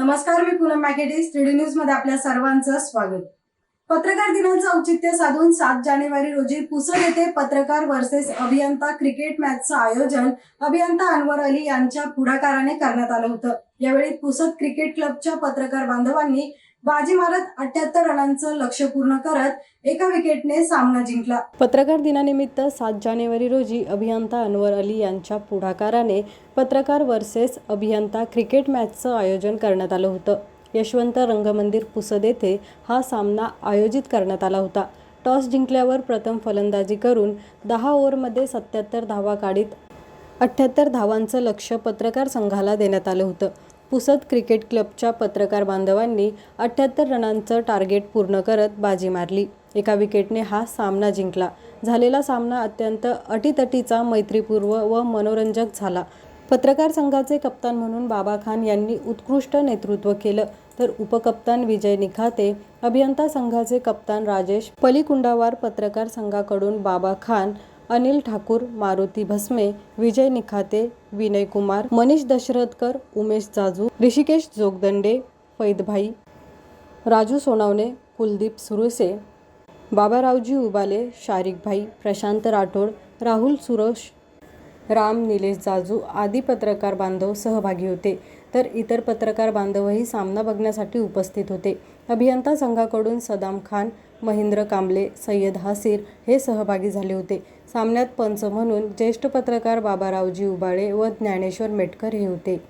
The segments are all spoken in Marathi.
नमस्कार मी पूनम मॅकेटिस थ्रीडी न्यूजमध्ये आपल्या सर्वांचं स्वागत. पत्रकार दिनाचं औचित्य साधून सात जानेवारी रोजी पुसद येथे पत्रकार वर्सेस अभियंता क्रिकेट मॅचचं आयोजन अभियंता अनवर अली यांच्या पुढाकाराने करण्यात आलं होतं. यावेळी पुसद क्रिकेट क्लबच्या पत्रकार बांधवांनी बाजी मारत अठ्याहत्तर रनांचं लक्ष पूर्ण करत एका विकेटने सामना जिंकला. पत्रकार दिनानिमित्त सात जानेवारी रोजी अभियंता अनवर अली यांच्या पुढाकाराने पत्रकार वर्सेस अभियंता क्रिकेट मॅचचं आयोजन करण्यात आलं होतं. यशवंत रंगमंदिर पुसद येथे हा सामना आयोजित करण्यात आला होता. टॉस जिंकल्यावर प्रथम फलंदाजी करून दहा ओव्हरमध्ये सत्याहत्तर धावा काढीत अठ्ठ्याहत्तर धावांचं लक्ष पत्रकार संघाला देण्यात आलं होतं. पुसद क्रिकेट क्लबच्या पत्रकार बांधवांनी अठ्ठ्याहत्तर रनांचं टार्गेट पूर्ण करत बाजी मारली. एका विकेटने हा सामना जिंकला. झालेला सामना अत्यंत अटीतटीचा मैत्रीपूर्व व मनोरंजक झाला. पत्रकार संघाचे कप्तान म्हणून बाबा खान यांनी उत्कृष्ट नेतृत्व केलं. तर उपकप्तान विजय निखाते अभियंता संघाचे कप्तान राजेश पलिकुंडावार पत्रकार संघाकडून बाबा खान अनिल ठाकूर मारुती भस्मे विजय निखाते विनय कुमार मनीष दशरथकर उमेश जाजू ऋषिकेश जोगदंडे फैदभाई राजू सोनावणे कुलदीप सुरुसे बाबारावजी उबाले शारिकभाई प्रशांत राठोड राहुल सुरोश राम निलेश जाजू आदी पत्रकार बांधव सहभागी होते. तर इतर पत्रकार बांधवही सामना बघण्यासाठी उपस्थित होते. अभियंता संघाकडून सदाम खान महेंद्र कांबळे सय्यद हासीर हे सहभागी झाले होते. सामन्यात पंच म्हणून ज्येष्ठ पत्रकार बाबारावजी उबाळे व ज्ञानेश्वर मेटकर हे होते.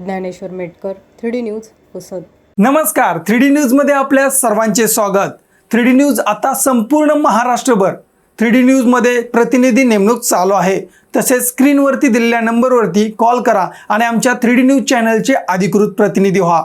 Dnyaneshwar Metkar three D news Pusad. नमस्कार. थ्री डी न्यूजमध्ये आपल्या सर्वांचे स्वागत. थ्री डी न्यूज आता संपूर्ण महाराष्ट्रभर. थ्री डी न्यूजमध्ये प्रतिनिधी नेमणूक चालू आहे. तसेच स्क्रीनवरती दिलेल्या नंबरवरती कॉल करा आणि आमच्या थ्री डी न्यूज चॅनलचे अधिकृत प्रतिनिधी व्हा.